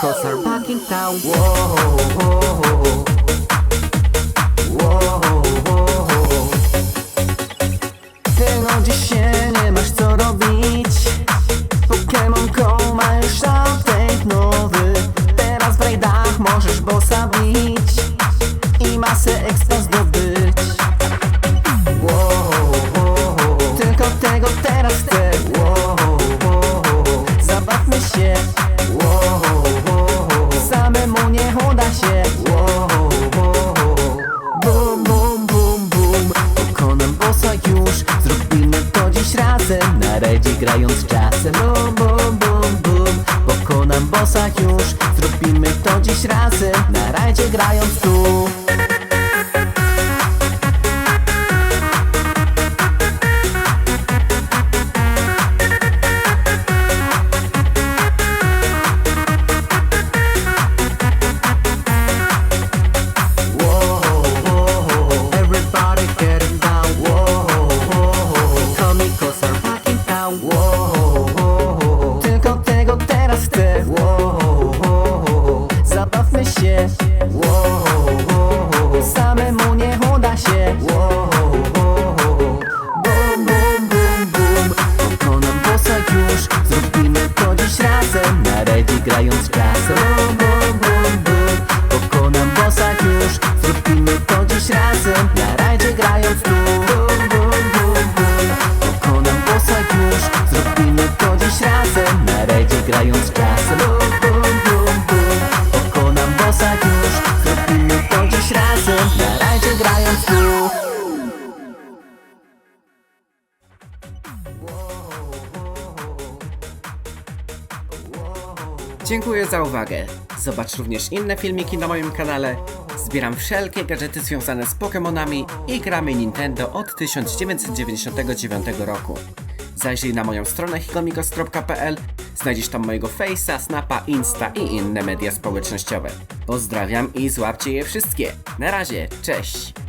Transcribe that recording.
Cause are backing down. Tego dziś się nie masz co robić. Pokémon Go ma już update nowy. Teraz w rajdach możesz bossa bić Samemu nie uda się? Bum, bum, bum, bum. Pokonam bossa już. Zrobimy to dziś razem. Na rajdzie grając czasem. Bum, bum, bum, bum. Pokonam bossa już. Zrobimy to dziś razem. Na rajdzie grając tu się. Samemu nie uda się. Bum, bum, bum, bum. Pokonam bossa już. Zrobimy to dziś razem. Na grając czasem. Bum, bum, bum, bum. Pokonam bossa już. Zrobimy to dziś razem. Na grając. Pokonam bossa już. Zrobimy to dziś razem. Na grając czasem. Na rajdzie grając tu. Dziękuję za uwagę. Zobacz również inne filmiki na moim kanale. Zbieram wszelkie gadżety związane z Pokémonami i gramy Nintendo od 1999 roku. Zajrzyj na moją stronę hikomikos.pl, znajdziesz tam mojego Face'a, Snapa, Insta i inne media społecznościowe. Pozdrawiam i złapcie je wszystkie. Na razie, cześć!